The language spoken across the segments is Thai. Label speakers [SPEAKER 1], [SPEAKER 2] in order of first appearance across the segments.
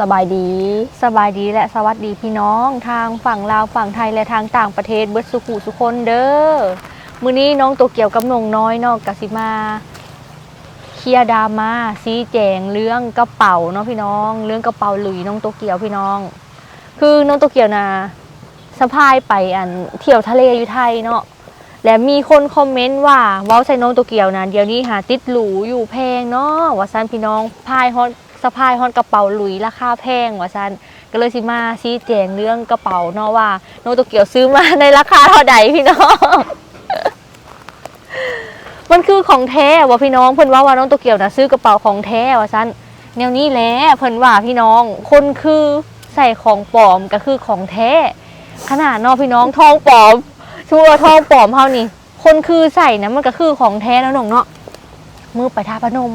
[SPEAKER 1] สบายดี
[SPEAKER 2] สบายดีและสวัสดีพี่น้อง ทางฝั่งลาวฝั่งไทยและทางต่างประเทศเบิดสุขุสุคนเด้อมื้อนี้น้องตัวเกี่ยวกับนงน้อยเนอกกสิมาเคลียดาม่าซีแจงเรื่องกระเป๋าเนาะพี่น้อง เรื่องกระเป๋าหลุยน้องตัวเกี่ยวพี่น้อง คือน้องตัวเกี่ยวนะสะพายไปอันเที่ยวทะเลอยู่ไทยเนาะและมีคนคอมเมนต์ว่าเว้าใส่น้องตัวเกี่ยวนะเดี๋ยวนี้หาติดหรูอยู่แพงเนาะว่าซันพี่น้องพายฮอต สะพายฮอตกระเป๋าหลุยราคาแพงว่าซันก็เลยสิมาชี้แจงเรื่องกระเป๋าเนาะว่าโนโตเกียวซื้อมาในราคาเท่าใดพี่น้องมันคือของแท้ว่ะพี่น้องเพิ่นว่าว่าน้องโตเกียวนะซื้อกระเป๋าของแท้ว่าซั่นแนวนี้แหละเพิ่นว่าพี่น้องคนคือใส่ของปลอมก็คือของแท้ ขนาดนาะพี่น้องทองปลอมชัวทองปลอมเฮานี่ คนคือใส่นะมันก็คือของแท้แล้วน้องเนาะมือไปทาพนม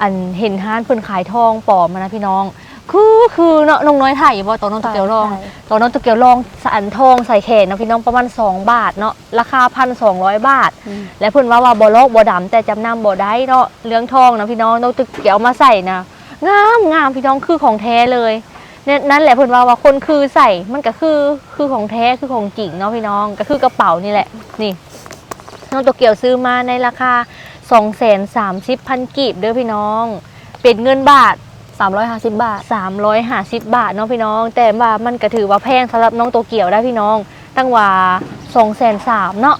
[SPEAKER 2] อันเห็นห้านเพิ่นขายทองปลอมมานะพี่น้อง คือคือเนาะน้องน้อยถ่ายอยู่บ่ตอนน้องโตเกียวลอง ตอนน้องตะเกียวลองสันทองใส่แขนเนาะพี่น้องประมาณ2บาทเนาะราคาพันสองบาท
[SPEAKER 1] อืม
[SPEAKER 2] และเพิ่นว่าว่าบ่ลอกบ่ดำแต่จำนำบ่ได้เนาะเรื่องทองนะพี่น้องน้องตะเกียวมาใส่นะงามงามพี่น้องคือของแท้เลยเนี่ยนั่นแหละเพิ่นว่าว่าคนคือใส่มันก็คือคือของแท้คือของจริงเนาะพี่น้องก็คือกระเป๋านี่แหละนี่น้องตะเกียวซื้อมาในราคา 2 3 0 0 0พันกีบเด้อพี่น้อง เป็นเงินบาท
[SPEAKER 1] 350 บาท
[SPEAKER 2] 350 บาทเนาะพี่น้อง แต่ว่ามันก็ถือว่าแพงสำหรับน้องโตเกียวได้พี่น้อง ตั้งว่า2 3 0 0 0เนาะ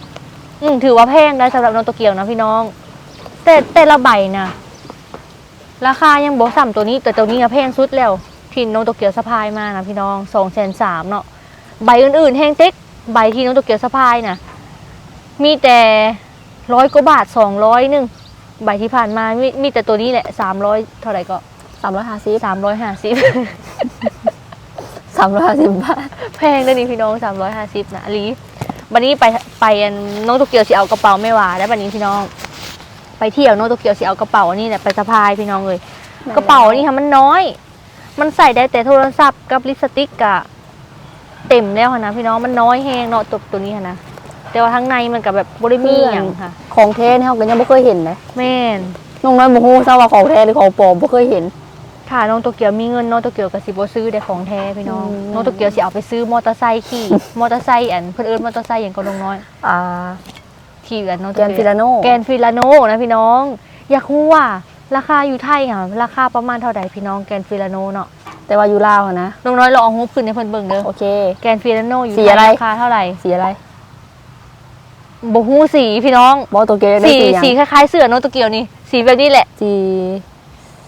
[SPEAKER 2] อืมถือว่าแพงได้สำหรับน้องโตเกียวนะพี่น้อง แต่แต่ละใบนะราคายังบ่ซ้ำตัวนี้แต่ตัวนี้ก็แพงสุดแล้วที่น้องโตเกียวสะพายมานะพี่น้อง2 3 0 0 0เนาะใบอื่นๆแห้งเต็กใบที่น้องโตเกียวสะพายนะมีแต่ ร้อยกว่าบาท200หนึงใบที่ผ่านมามีมีแต่ตัวนี้แหละ300เท่าไหร่ก็
[SPEAKER 1] 350
[SPEAKER 2] สามร้อยห้าสิบ
[SPEAKER 1] 350บาท
[SPEAKER 2] แพงเลยนี่พี่น้องสามร้อยห้าสิบนะอลีวันนี้ไปไปอันน้องโตเกียวสิเอากระเป๋าไม่หวาแล้ววันนี้พี่น้อง ไปเที่ยวน้องโตเกียวสิเอากระเป๋าอันนี้แหละไปสะพายพี่น้องเลยกระเป๋าอันนี้ค่ะมันน้อย มันใส่ได้แต่โทรศัพท์กับลิปสติกกะเต็มแล้วค่ะนะพี่น้องมันน้อยแห้งเนาะตัวตัวนี้ค่ะนะ แต่ว่าข้างในมันกับแบบบริมีอย่างค่ะ
[SPEAKER 1] ของแท้นี่เฮาก็ยังบ่เคยเห็นเลย
[SPEAKER 2] แม่น
[SPEAKER 1] น้องน้อยบ่ฮู้ซะว่าของแท้หรือของปลอมบ่เคยเห็น
[SPEAKER 2] ถ้าน้องโตเกียวมีเงินน้องโตเกียวก็สิบ่ซื้อได้ของแท้พี่น้อง
[SPEAKER 1] อืม
[SPEAKER 2] น้องโตเกียวสิเอาไปซื้อมอเตอร์ไซค์ขี่มอเตอร์ไซค์อันเพิ่นเอิ้นมอเตอร์ไซค์อย่างก็น้องน้อย
[SPEAKER 1] อ่า
[SPEAKER 2] ที่อันน้องโต
[SPEAKER 1] แกนฟิลาโน
[SPEAKER 2] แกนฟิลาโนนะพี่น้อง อยากรู้ว่าราคาอยู่ไทยอะราคาประมาณเท่าใดพี่น้องแกนฟิลาโนเนาะ
[SPEAKER 1] แต่ว่าอยู่ลาวอะนะ
[SPEAKER 2] น้องน้อยลองเอางบขึ้นให้เพิ่นเบิ่งเด้อ
[SPEAKER 1] โอเค
[SPEAKER 2] แกนฟิลาโนอยู่
[SPEAKER 1] สี
[SPEAKER 2] ไท
[SPEAKER 1] อะไร
[SPEAKER 2] ยราคาเท่าไหร่
[SPEAKER 1] สีอะไร
[SPEAKER 2] บ่ฮู้สีพี่น้อง
[SPEAKER 1] บ่ตัวเกยวได้
[SPEAKER 2] สี
[SPEAKER 1] สีหยัง
[SPEAKER 2] สีคล้ายๆเสื้อน้องโตเกียวนี่สีแบบนี้แหละ
[SPEAKER 1] สี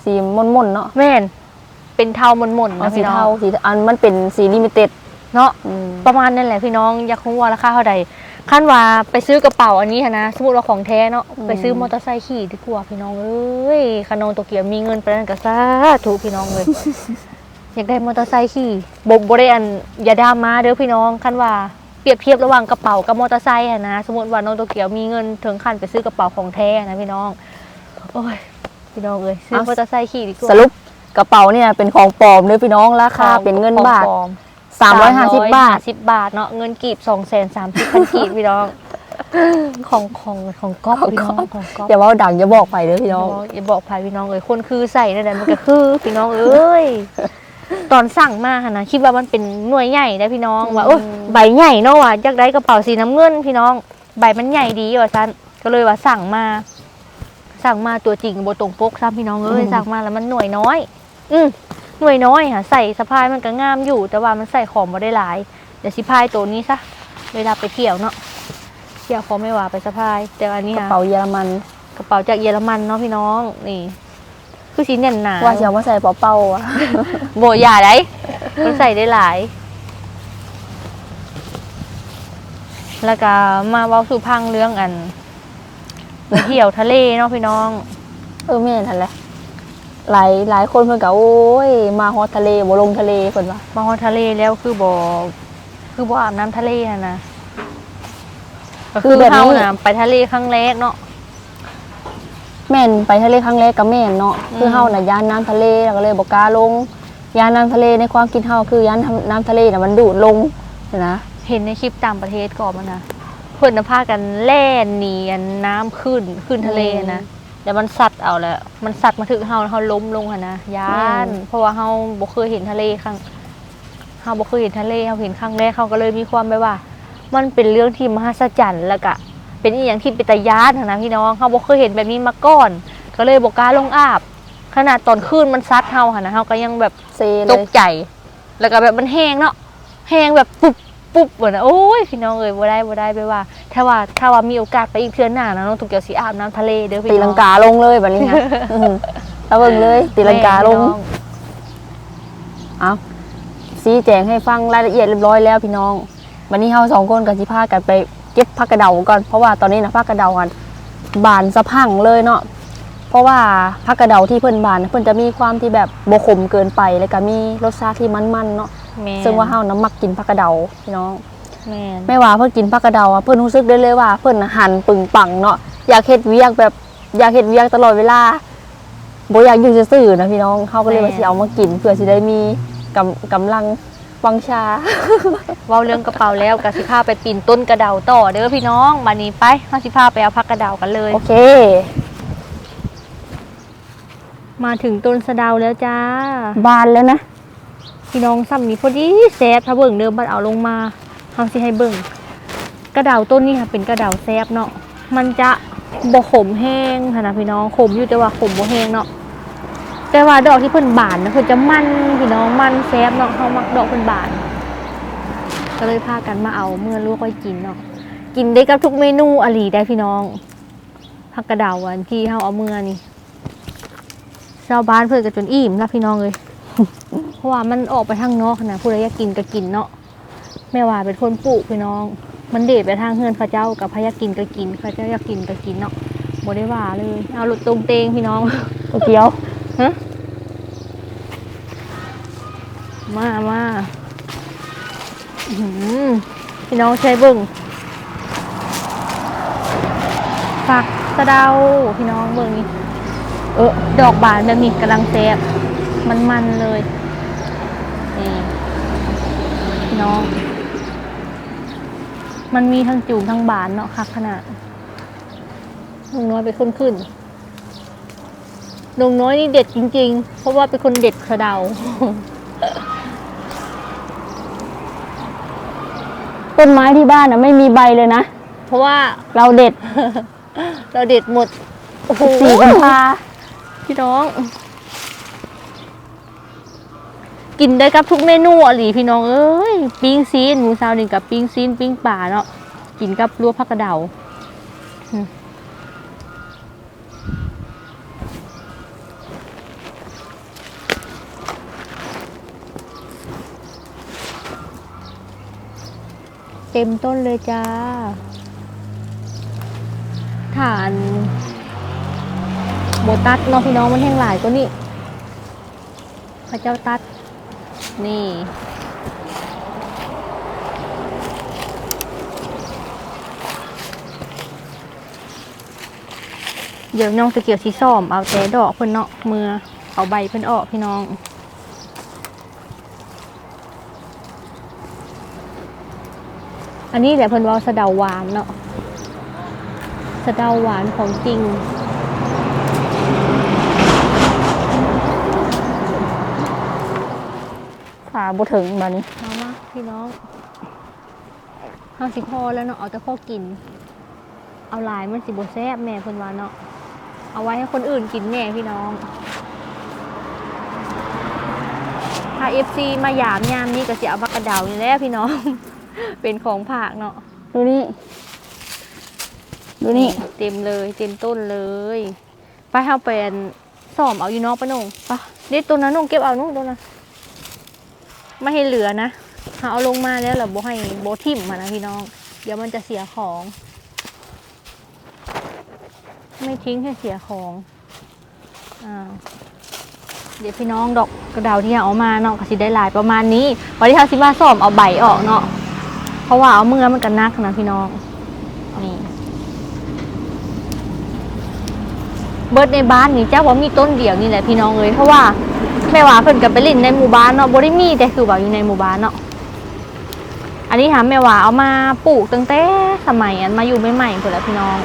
[SPEAKER 1] สีม่นๆเนาะ
[SPEAKER 2] แม่น เป็นเทาหม่นๆ
[SPEAKER 1] เอา
[SPEAKER 2] นะ
[SPEAKER 1] สี
[SPEAKER 2] พี่น้อ
[SPEAKER 1] เทางสีอันมันเป็นสีลิมิเต็ด
[SPEAKER 2] เนาะ
[SPEAKER 1] อืม
[SPEAKER 2] ประมาณนั่นแหละพี่น้องอยากรู้ว่าราคาเท่าใดขั้นว่าไปซื้อกระเป๋าอันนี้หั้นนะสมมติว่าของแท้เนาะไปซื้อมอเตอร์ไซค์ขี่ดีกว่าพี่น้องเอ้ยขนมโตเกียวมีเงินไปนั่นก็ซาถูกพี่น้องเลย อยากได้มอเตอร์ไซค์ขี่บบบ่ได้อันอย่าดรามาเด้อพี่น้องขั้นว่า เปรียบเทียบระหว่างกระเป๋ากับมอเตอร์ไซค์อะนะสมมติว่าน้องโตเกียวมีเงินถึงขั้นไปซื้อกระเป๋าของแท้นะพี่น้อง โอ้ยพี่น้องเอ้ยซื้อมอเตอร์ไซค์ขี่ดีกว่า
[SPEAKER 1] สรุปกระเป๋าเนี่ยเป็นของปลอมเด้อพี่น้องราคาเป็นเงินบาท
[SPEAKER 2] ของปลอม
[SPEAKER 1] 350บาท
[SPEAKER 2] สิบบาทเนาะเงินกีบสองแสนสามสิบพันกีบพี่น้องของของของก๊อฟพี่น้องของก๊อฟ
[SPEAKER 1] อย่าเว่าดังอย่าบอกไปเด้อพี่น้อง
[SPEAKER 2] อย่าบอกพายพี่น้องเลยคนคือใส่นั่นแหละมันก็คือพี่น้องเอ้ย ตอนสั่งมาค่ะนะคิดว่ามันเป็นหน่วยใหญ่นะพี่น้องว่าโอ้ยใบใหญ่เนาะว่ะอยากได้กระเป๋าสีน้ำเงินพี่น้อง ใบมันใหญ่ดีว่าซันก็เลยว่าสั่งมา สั่งมาตัวจริงโบตรงปกซ้ำพี่น้องเอ้ย
[SPEAKER 1] อืม
[SPEAKER 2] สั่งมาแล้วมันหน่วยน้อย อืมหน่วยน้อยค่ะใส่สะพายมันก็งามอยู่ แต่ว่ามันใส่ของมาได้หลาย เดี๋ยวสิพายตัวนี้ซะเวลาไปเที่ยวเนาะเที่ยวเขาไม่ว่าไปสะพาย แต่อันนี้
[SPEAKER 1] กระ
[SPEAKER 2] ค่ะ
[SPEAKER 1] เป๋าเยอรมัน
[SPEAKER 2] กระเป๋าจากเยอรมันเนาะพี่น้องนี่ คือสีแน่นหนา
[SPEAKER 1] ว่าจะเอามาใส่เป๋าเป้าอะ
[SPEAKER 2] โบอย่าได้มันใส่ได้หลาย แล้วก็มาเว้าสู่พังเรื่องอันไปเที่ยวทะเลเนาะพี่น้อง
[SPEAKER 1] เออแม่นทันแหละหลายหลายคนเพิ่นก็โอ้ย มาฮอดทะเลบ่ลงทะเลเพิ่นว่า
[SPEAKER 2] มาฮอดทะเลแล้วคือบ่คือบ่อาบน้ำทะเลน่ะนะก็
[SPEAKER 1] คือแบบนี้
[SPEAKER 2] เฮาน่ะไปทะเลครั้งแรกเนาะ
[SPEAKER 1] แม่นไปทะเลครั้งแรกก็แม่นเนาะ
[SPEAKER 2] อืม
[SPEAKER 1] คือเฮาน่ะย่านน้ำทะเลแล้วก็เลยบ่กล้าลงย่านน้ำทะเลในความคิดเฮาคือย่านน้ำทะเลน่ะมันดูดลงนะ
[SPEAKER 2] เห็นในคลิปต่างประเทศก่อนมันนะเพิ่นน่ะพากันแล่นหนีอันน้ำขึ้นขึ้นทะเลนะเดี๋ยวมันสัตว์เอาแล้วมันสัตว์มาถึงเฮาเฮาล้มลงหั่นนะยาน เพราะว่าเฮาบ่เคยเห็นทะเลครั้งเฮาบ่เคยเห็นทะเลเฮาเห็นครั้งแรกเขาก็เลยมีความแบบว่า มันเป็นเรื่องที่มหัศจรรย์แล้วก็ เป็นอีหยังที่เป็นตายานหั่นนะพี่น้องเฮาบ่เคยเห็นแบบนี้มาก่อน ก็เลยบ่กล้าลงอาบ ขนาดตอนคืนมันซัดเฮาหั่นนะเฮาก็ยังแบบ
[SPEAKER 1] เซเล
[SPEAKER 2] ต
[SPEAKER 1] ย
[SPEAKER 2] กใจ แล้วก็แบบมันแห้งเนาะ แห้งแบบปุ๊บปุ๊บเหมือนโอ้ยพี่น้องเอ้ยบ่ได้บ่ได้ไปว่า ถ้าว่าถ้าว่ามีโอกาสไปอีกเทื่อหน้านะน้องตุกเกียวสิอาบน้ำทะเลเด้อพี่
[SPEAKER 1] ตี
[SPEAKER 2] น้อง
[SPEAKER 1] ลังกาลงเลยแบบนี้นะอืมเอาเบิ่งเลย ตีลังกาลง
[SPEAKER 2] แม่พี่น้อ
[SPEAKER 1] เอาซีแจงให้ฟังรายละเอียดเรียบร้อยแล้วพี่น้อง วันนี้เฮาสองคนกับสิพากันไป เก็บผักกระเดาก่อนเพราะว่าตอนนี้นะผักกระเดากันบานสะพรั่งเลยเนาะเพราะว่าผักกระเดาที่เพิ่นบานน่ะเพิ่นจะมีความที่แบบบ่ขมเกินไปแล้วก็มีรสชาติที่มันๆเนาะ
[SPEAKER 2] แม่น
[SPEAKER 1] ซึ่งว่าเฮาน้ำมักกินผักกระเดาพี่น้อง
[SPEAKER 2] แม่น
[SPEAKER 1] ไม่ว่าเพิ่นกินผักกระเดาอะเพิ่นรู้สึกได้เลยว่า เพิ่นน่ะหันปึงปังเนาะอยากเฮ็ดเวียกแบบอยากเฮ็ดเวียกตลอดเวลาบ่อยากอยู่ซื่อๆนะพี่น้องเฮาก็เลยว่าสิเอามากินเพื่อสิได้มีกำกำลัง วังชา
[SPEAKER 2] เว้าเรื่องกระเป๋าแล้วก็สิพาไปปีนต้นกระเดาต่อเด้อพี่น้องมานี้ไปเฮาสิพาไปเอาพักกระเดากันเลย
[SPEAKER 1] โอเค
[SPEAKER 2] มาถึงต้นสะเดาแล้วจ้า
[SPEAKER 1] บานแล้วนะ
[SPEAKER 2] พี่น้องซ้ำนี้พอดีแซบถ้าเบิ่งเดิมบัดเอาลงมาเฮาสิให้เบิ่งกระเดาต้นนี้ค่ะเป็นกระเดาแซบเนาะมันจะบ่ขมแห้งค่ะนะพี่น้องขมอยู่แต่ว่าขมบ่แห้งเนาะ แต่ว่าดอกที่เพิ่นบานนะเพิ่นจะมันพี่น้องมันแซ่บเนาะเฮามักดอกเพิ่นบาน ก็เลยพากันมาเอาเมื่อลูกไว้กินเนาะกินได้กับทุกเมนูอหลีได้พี่น้องผักกระเดาอันที่เฮาเอาเมื่อนี่ชาวบ้านเพิ่นก็จนอิ่มแล้วพี่น้องเลยเพราะว่ามันออกไปทางนอกนะผู้ใดอยากกินก็กินเนาะแม่ว่าเป็นคนปลูกพี่น้อง มันเดชไปทางเฮือนเขาเจ้ากับพยากินก็กินเขาเจ้าอยากกินก็กินเนาะบ่ได้ว่าเลย เอาหลุดตรงเตงพี่น้อง
[SPEAKER 1] โอเกียว
[SPEAKER 2] ฮะมามาพี่น้องใช้บิ่งฝักสะเดาพี่น้องเบิ่งนี่เออดอกบานแบบนี้กำลังแซ่บมันๆเลยนี่พี่น้อง มันมีทั้งจูงทั้งบานเนาะคักขนาดลุงน้อยไปขึ้นขึ้น ลุงน้อยนี่เด็ดจริง ๆ เพราะว่าเป็นคนเด็ดสะเดา
[SPEAKER 1] ต้นไม้ที่บ้านน่ะไม่มีใบเลยนะ
[SPEAKER 2] เพราะว่า
[SPEAKER 1] เราเด็ด
[SPEAKER 2] เราเด็ดหมดโอ้โห
[SPEAKER 1] สี่กุมภา
[SPEAKER 2] พี่น้อง กินได้กับทุกเมนูอะหลีพี่น้องเอ้ยปิ้งซีนหมูซาวนี่กับปิ้งซีนปิ้งป่าเนาะกินกับลวกผักกระเดา เต็มต้นเลยจ้าฐานโบตัดเนาะพี่น้องมันแห้งหลายก็นี่พระเจ้าตัด นี่ เดี๋ยวน้องตะเกียวสีส้มเอาแต่ดอกเพิ่นเนาะมือเอาใบเพิ่นออกพี่น้อง อันนี้แหละเพิ่นว่าสะเดาหวานเนาะสะเดาหวานของจริง
[SPEAKER 1] ขาบ่ถึงบานี้
[SPEAKER 2] เอามาพี่น้องห้าสิพอแล้วเนาะเอาแต่พอกิน เอาหลายมันสิบแซ่บแม่เพิ่นว่าเนาะเอาไว้ให้คนอื่นกินแน่พี่น้องถ้าเอฟซีมาหยามยามนี้ก็สิเอาบักกระเดานี่แหละพี่น้อง เป็นของผากเนาะ
[SPEAKER 1] ดูนี่ ดูนี่
[SPEAKER 2] เต็มเลยเต็มต้นเลยไปเอาเป็นซ่อมเอาอยู่นอกปะนงไปะเด็ดตัวนั้นนงเก็บเอานุ่งตัวนั้นไม่ให้เหลือนะเอาเอาลงมาแล้วเราโบให้โบทิ่มมานะพี่น้อง เดี๋ยวมันจะเสียของ ไม่ทิ้งให้เสียของอ่าเดี๋ยวพี่น้องดอกกระดาวที่เอามาเนาะก็สิได้หลายประมาณนี้วันที่เขาสิมาซ่อมเอาใบออกเนาะ เพราะว่าเอาเมื่อมันกันนักนะพี่น้องนี่เบิร์ดในบ้านนี่เจ้าว่ามีต้นเดียวนี่แหละพี่น้องเลยเพราะว่าแม่ว่าเพิ่นกับไปเลินในหมู่บ้านเนาะบ่ได้มีแต่คือว่าอยู่ในหมู่บ้านเนาะอันนี้หาแม่ว่าเอามาปลูกตั้งแต่สมัยอันมาอยู่ใหม่ๆพุ่นแหละพี่น้อง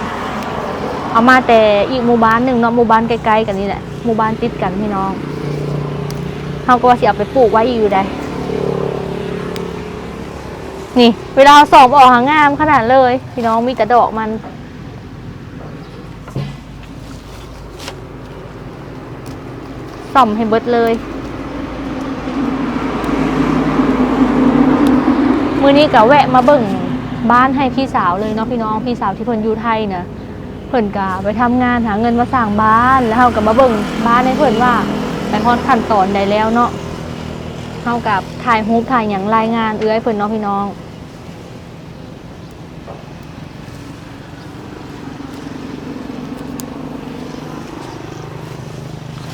[SPEAKER 2] เอามาแต่อีกหมู่บ้านหนึ่งเนาะหมู่บ้านใกล้ๆกันนี่แหละหมู่บ้านติดกันพี่น้องเขาก็ว่าสิเอาไปปลูกไว้อยู่ได้ นี่ เวลาสอบออกหางามขนาดเลย พี่น้องมีแต่ดอกมันส่อมให้เบิดเลย มือนี้ก็แวะมาเบิ่งบ้านให้พี่สาวเลยเนาะพี่น้องพี่สาวที่เพิ่นอยู่ไทยนะเพิ่นก็ไปทำงานหาเงินมาสร้างบ้านแล้วเฮาก็มาเบิ่งบ้านให้เพิ่นว่าไปฮอดขั้นตอนใดแล้วเนาะากับถ่ายรูปถ่ายอย่างรายงานเอื้อยเพิ่นเนาะพี่น้อง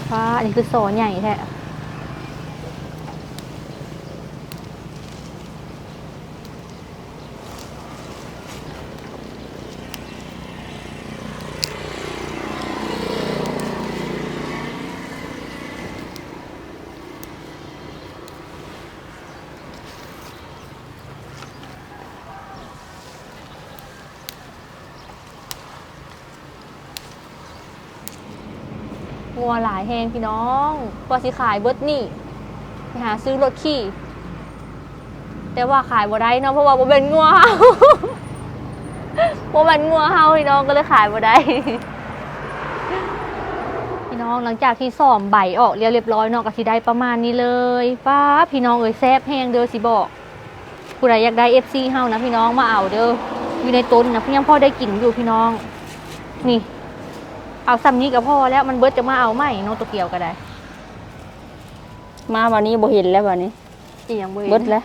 [SPEAKER 2] ฟ้าอันนี้คือโซนใหญ่แท้ งัวหลายแหงพี่น้องกว่าสิขายเบิดนี่ไปหาซื้อรถขี่ แต่ว่าขายบ่ได้เนาะเพราะว่าบ่เป็นงัวเฮาบ่เป็นงัวเฮาพี่น้องก็เลยขายบ่ได้พี่น้องหลังจากที่ซ่อมใบออกเรียบเรียบร้อยเนาะก็สิได้ประมาณนี้เลยป้าพี่น้องเอ้ยแซ่บแห้งเด้อสิบอกผู้ใดอยากได้ FC เฮานะพี่น้องมาเอาเด้ออยู่ในต้นนะพี่ยังพ่อได้กินอยู่พี่น้อง นี่ เอาซ้ำนี้ก็พอแล้วมันเบิดจะมาเอาไหมน้องตัวเกียวก็ได้
[SPEAKER 1] มาวันนี้บ่เห็นแล้ววันนี้
[SPEAKER 2] อีหยังบ่ห็น
[SPEAKER 1] เบิดแล้ว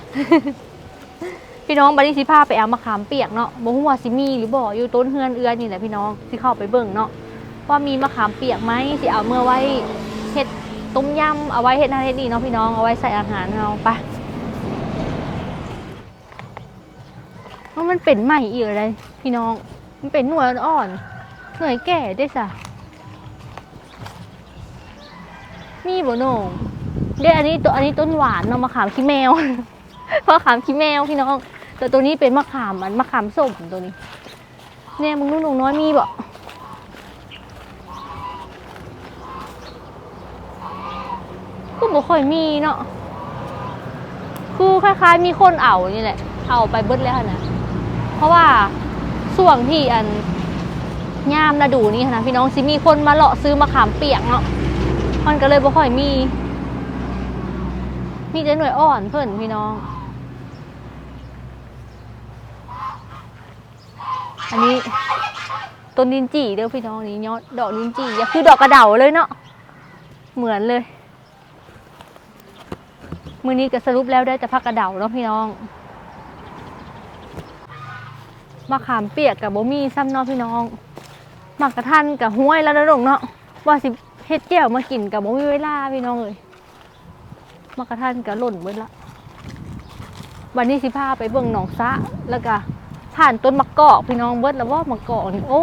[SPEAKER 2] พี่น้องบัดนี้สิพาไปเอามะขามเปียกเนาะบ่ฮู้ว่าสิมีหรือบ่อยู่ต้นเฮือนเอื้อนี่แหละพี่น้องสิเข้าไปเบิ่งเนาะว่ามีมะขามเปียกไหมสิเอาเมื่อไว้เฮ็ดต้มยำเอาไว้เฮ็ดนั่นเฮ็ดนี่เนาะพี่น้องเอาไว้ใส่อาหารเฮาไปว่ามันเป็นใหม่อีกอะไรพี่น้อง มันเป็นหน่วยอ่อนๆหน่วยแก่ได้ซะ มีบ่โหน่งเด้อันนี้ตัวอันนี้ต้นหวานเนาะมะขามขี้แมวมะขามขี้แมวพี่น้อง แต่ตัวนี้เป็นมะขามมันมะขามส้มตัวนี้เนี่ยมึงนุ่นหนูน้อยมีบ่ก็บ่ค่อยมีเนาะคือคล้ายๆมีคนเอานี่แหละ เอาไปเบิดแล้วนะเพราะว่าส่วงที่อันย่ามฤดูนี่นะพี่น้องสิมีคนมาเลาะซื้อมะขามเปียกเนาะ มันก็เลยบ่ค่อยมี มีแต่หน่วยอ่อนเพิ่อนพี่น้อง อันนี้ต้นดินจี่เด้อพี่น้องนี่ยอดดอกดินจี่อย่าคือดอกกระเดาเลยเนาะเหมือนเลยมือนี้ก็สรุปแล้วได้แต่พักกระเดาเนาะพี่น้องมะขามเปียกกับบ่มีซ้ำเนาะพี่น้องหมักกระทันกับห้วยแล้วนะลงเนาะว่าสิ เฮ็ดแก้วมากินกับบ่มีเวลาพี่น้องเลยมักระทันกับหล่นเบิดละวันนี้สิพาไปเบิ่งหนองซะแล้วก็ผ่านต้นมะกอกพี่น้องเบิดแล้วว่ามะกอกนี่โอ้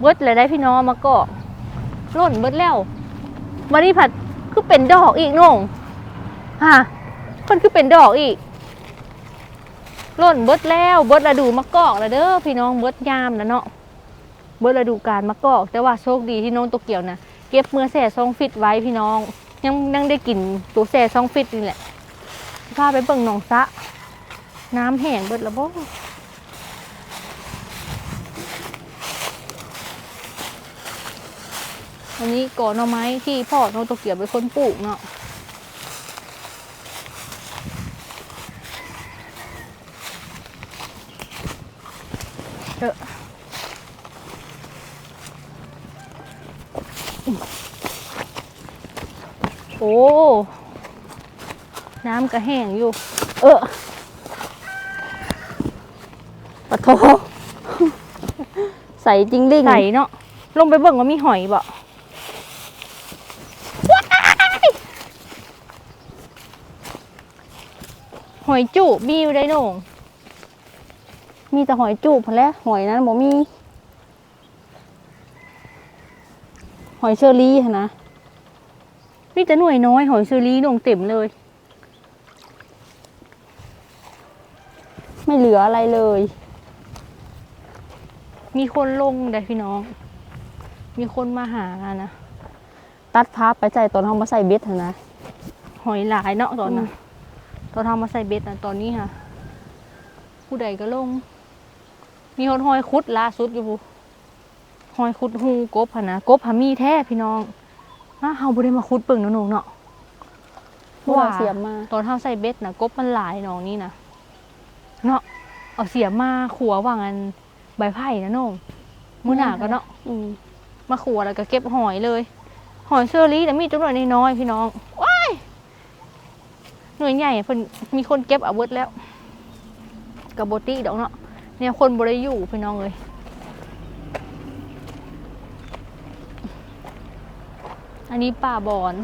[SPEAKER 2] เบิดเลยได้พี่น้องมะกอกร่นเบิดแล้ววันนี้ผัดคือเป็นดอกอีกน้องฮะมันคือเป็นดอกอีกร่นเบิดแล้วเบิดฤดูมะกอกแล้วเด้อพี่น้องเบิดยามนะเนาะเบิดฤดูการมะกอก แต่ว่าโชคดีที่น้องตัวเกี่ยวนะ เก็บเมื่อแส่ซองฟิตไว้พี่น้อง ยังยังได้กลิ่นตัวแส่ซองฟิตนี่แหละพาไปเบิ่งหนองซะน้ำแห้งเบิดแล้วบ่อันนี้ก่อหน่อไม้ที่พ่อโนโตเกียบเป็นคนปลูกเนาะ อ้น้ำก็แห้งอยู่ เออ
[SPEAKER 1] ปะโทใส่จริงดิ่ง
[SPEAKER 2] ใส่เนาะลงไปเบิ่งว่ามีหอยบ่หอยจุมีอยู่ได้โหน่ง
[SPEAKER 1] มีแต่หอยจูบพอแหล้วหอยนั้นบ่มี หอยเชอรี่หั่นนะ
[SPEAKER 2] มี แต่หน่วยน้อยหอยเชอรี่โหน่งเต็มเลย
[SPEAKER 1] ไม่เหลืออะไรเลย
[SPEAKER 2] มีคนลงได้พี่น้อง มีคนมาหานะ
[SPEAKER 1] ตัดภาพไปใส่ตอนเฮามาใส่เบ็ดหั่นนะ
[SPEAKER 2] หอยหลายเนาะตอน
[SPEAKER 1] อื
[SPEAKER 2] น่ะ
[SPEAKER 1] ม
[SPEAKER 2] ตอนทำมาใส่เบ็ดนะตอนนี้ค่ะ ผู้ใดก็ลง มีคนหอยคุดล่าสุดอยู่บุหอยคุดหูกบหะนะกบหามีแท้พี่น้อง มาเฮาบ่ได้มาคุดเปิ่งเนาะหนูเนาะ
[SPEAKER 1] เพราะว่าเสียมมา
[SPEAKER 2] ตอนเฮาใส่เบ็ดนะกบมันหลายน้องนี่นะเนาะเอาเสียมมาขัวว่างอันใบไผ่นะน้องมื้อหน้าก็เนาะ
[SPEAKER 1] อืม
[SPEAKER 2] มาขัวแล้วก็เก็บหอยเลย หอยเชอรี่แต่มีจำนวนน้อยๆพี่น้องว้ายหน่วยใหญ่เพิ่นมีคนเก็บเอาเบิดแล้วกับโบตี้ดอกเนาะเนี่ยคนบริอยู่พี่น้องเลย อันนี้ป่าบอน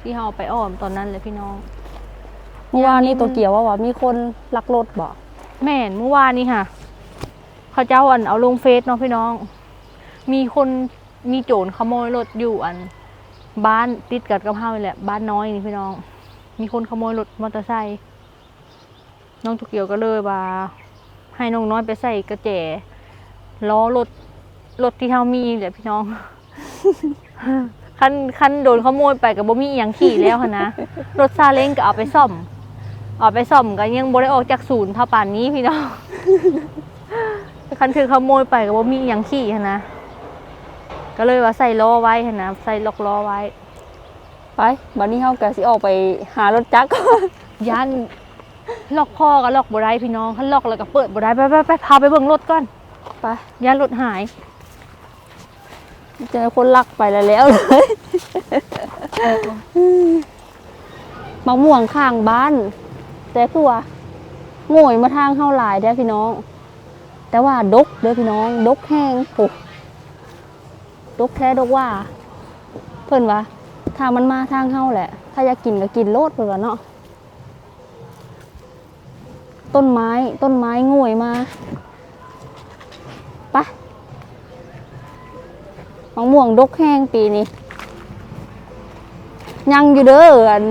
[SPEAKER 2] ที่เราไปอ้อมตอนนั้นเลยพี่น้อง
[SPEAKER 1] เมื่อวานนี้ตัวเกี่ยวว่าว่า มีคนลักรถบ่
[SPEAKER 2] แม่นเมื่อวานนี้ค่ะ เขาเจ้าอันเอาลงเฟซเนาะพี่น้อง มีคนมีโจรขโมยรถอยู่อัน บ้านติดกับกระเพรานี่แหละ บ้านน้อยนี่พี่น้อง มีคนขโมยรถมอเตอร์ไซค์น้องตุกเกียวก็เลยว่า ให้น้องน้อยไปใส่กระแจล้อรถ รถที่เฮามีแหละพี่น้อง คันคันโดนขโมยไปกับบ่มีอหย่างขี่แล้วหั้นนะรถซาเล้งก็เอาไปซ่อม เอาไปซ่อมก็ยังบ่ได้ออกจากศูนย์เท่าป่านนี้พี่น้อง คันถือขโมยไปก็บ่มีอหย่างขี่หั้นนะก็เลยว่าใส่ล้อไว้หั้นนะใส่ล็อกล้อไว้
[SPEAKER 1] ไปบัดนี้เฮาก็สิออกไปหารถจักร
[SPEAKER 2] ยันล็อกพ่อก็ล็อกบ่ได้พี่น้องคันล็อกแล้วก็เปิดบ่ได้ไปไปไปพาไปเบิ่งรถก่อน
[SPEAKER 1] ไป
[SPEAKER 2] ยันรถหาย
[SPEAKER 1] เจอคนลักไปแล้วแล้วเลยมะม่วงข้างบ้าน แต่คือว่าโง่ยมาทางเฮาหลายเด้อพี่น้อง แต่ว่าดกเด้อพี่น้อง ดกแห้งโหดกแท้ดกว่า เพิ่นว่าถ้ามันมาทางเฮาแหละ ถ้าอยากกินก็กินโลดเพิ่นว่าเนาะต้นไม้ต้นไม้โง่ยมาไป มะม่วงดกแห้งปีนี้ ยังอยู่เด้ออัน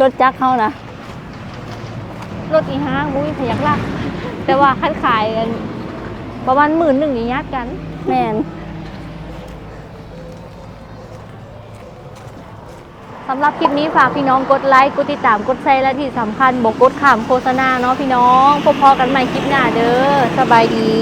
[SPEAKER 1] รถจักรเฮานะ
[SPEAKER 2] รถอีห้างบ่มีพยักลักแต่ว่าคันขายกันประมาณหมื่นหนึ่งนี่ยัดกัน
[SPEAKER 1] แม่น
[SPEAKER 2] สำหรับคลิปนี้ฝากพี่น้องกดไลค์ กดติดตาม กดแชร์และที่สำคัญบอกกดขามโฆษณาเนาะพี่น้องพบพอกันใหม่คลิปหน้าเด้อ สบายดี